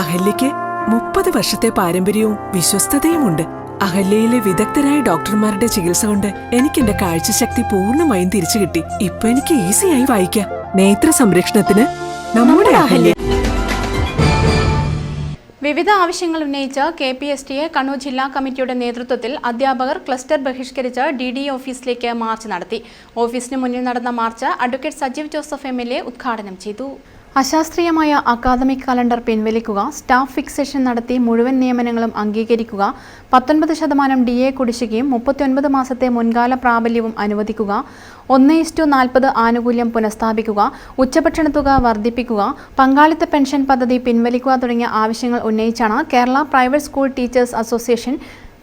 അഹല്യയ്ക്ക് മുപ്പത് വർഷത്തെ പാരമ്പര്യവും വിശ്വസ്തതയുമുണ്ട്. അഹല്യയിലെ വിദഗ്ധരായ ഡോക്ടർമാരുടെ ചികിത്സ കൊണ്ട് എനിക്ക് എന്റെ കാഴ്ചശക്തി പൂർണമായും തിരിച്ചു കിട്ടി. ഇപ്പൊ എനിക്ക് ഈസിയായി വായിക്കാം. നേത്ര സംരക്ഷണത്തിന് നമ്മുടെ അഹല്യ. വിവിധ ആവശ്യങ്ങൾ ഉന്നയിച്ച് K P S T A Kannur ജില്ലാ കമ്മിറ്റിയുടെ നേതൃത്വത്തിൽ അധ്യാപകർ ക്ലസ്റ്റർ ബഹിഷ്കരിച്ച് ഡി ഡി ഓഫീസിലേക്ക് മാർച്ച് നടത്തി. ഓഫീസിന് മുന്നിൽ നടന്ന march advocate Sajeev Joseph M L A ഉദ്ഘാടനം ചെയ്തു. അശാസ്ത്രീയമായ അക്കാദമിക് കലണ്ടർ പിൻവലിക്കുക സ്റ്റാഫ് ഫിക്സേഷൻ നടത്തി മുഴുവൻ നിയമനങ്ങളും അംഗീകരിക്കുക പത്തൊൻപത് ശതമാനം ഡി എ കുടിശ്ശികയും മുപ്പത്തിയൊൻപത് മാസത്തെ മുൻകാല പ്രാബല്യവും അനുവദിക്കുക ഒന്ന് ഇസ്റ്റു നാൽപ്പത് ആനുകൂല്യം പുനഃസ്ഥാപിക്കുക ഉച്ചഭക്ഷണ തുക വർദ്ധിപ്പിക്കുക പങ്കാളിത്ത പെൻഷൻ പദ്ധതി പിൻവലിക്കുക തുടങ്ങിയ ആവശ്യങ്ങൾ ഉന്നയിച്ചാണ് Kerala private school teachers association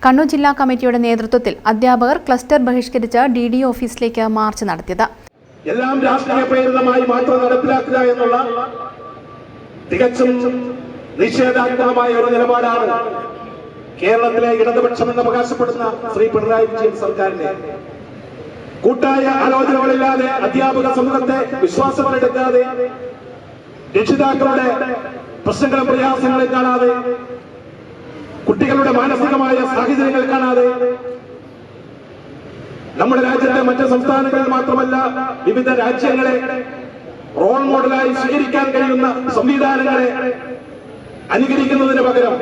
Kannur ജില്ലാ കമ്മിറ്റിയുടെ നേതൃത്വത്തിൽ അധ്യാപകർ ക്ലസ്റ്റർ ബഹിഷ്കരിച്ച ഡി ഡി ഓഫീസിലേക്ക് മാർച്ച് നടത്തിയത്. എല്ലാം രാഷ്ട്രീയ പ്രേരിതമായി മാത്രം നടപ്പിലാക്കുക എന്നുള്ള തികച്ചും നിഷേധാത്മകമായ ഒരു നിലപാടാണ് കേരളത്തിലെ ഇടതുപക്ഷം എന്ന് അവകാശപ്പെടുന്ന ശ്രീ പിണറായി വിജയൻ സർക്കാരിനെ കൂട്ടായ ആലോചനകളില്ലാതെ അധ്യാപക സമൂഹത്തെ വിശ്വാസങ്ങളെടുക്കാതെ രക്ഷിതാക്കളുടെ പ്രശ്നങ്ങളും പ്രയാസങ്ങളും കാണാതെ കുട്ടികളുടെ മാനസികമായ സാഹചര്യങ്ങൾ കാണാതെ നമ്മുടെ രാജ്യത്തെ മറ്റ് സംസ്ഥാനങ്ങളിൽ മാത്രമല്ല വിവിധ രാജ്യങ്ങളെ റോൾ മോഡലായി സ്വീകരിക്കാൻ കഴിയുന്ന സംവിധാനങ്ങളെ അനുകരിക്കുന്നതിന് പകരം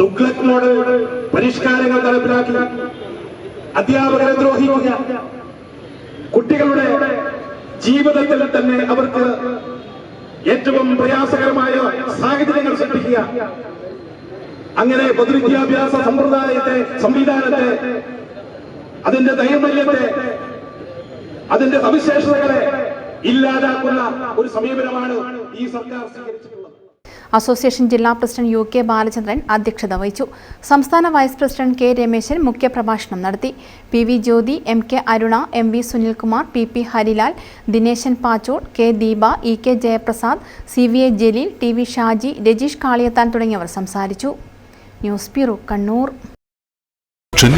തുഗ്ലക് മോഡൽ പരിഷ്കാരങ്ങൾ നടപ്പിലാക്കി. അധ്യാപകരെ ദ്രോഹിക്കുക. കുട്ടികളുടെ ജീവിതത്തിൽ തന്നെ അവർക്ക് ഏറ്റവും പ്രയാസകരമായ സാഹചര്യങ്ങൾ സൃഷ്ടിക്കുക. അങ്ങനെ പൊതുവിദ്യാഭ്യാസ സമ്പ്രദായത്തെ സംവിധാനത്തെ അതിന്റെ ദൈർമല്യത്തെ അതിന്റെ സവിശേഷതകളെ ഇല്ലാതാക്കുന്ന ഒരു സമീപനമാണ് ഈ സർക്കാർ സ്വീകരിച്ചിട്ടുള്ളത്. അസോസിയേഷൻ ജില്ലാ പ്രസിഡന്റ് യു കെ ബാലചന്ദ്രൻ അധ്യക്ഷത വഹിച്ചു. സംസ്ഥാന വൈസ് പ്രസിഡന്റ് കെ രമേശൻ മുഖ്യപ്രഭാഷണം നടത്തി. P V Jyothi M K Aruna M V Sunilkumar P P Harilal Dineshan Pachol K Deepa E K Jayaprasad C V A Jaleel T V Shaji Rajeesh Kaliyathan തുടങ്ങിയവർ സംസാരിച്ചു. News bureau Kannur.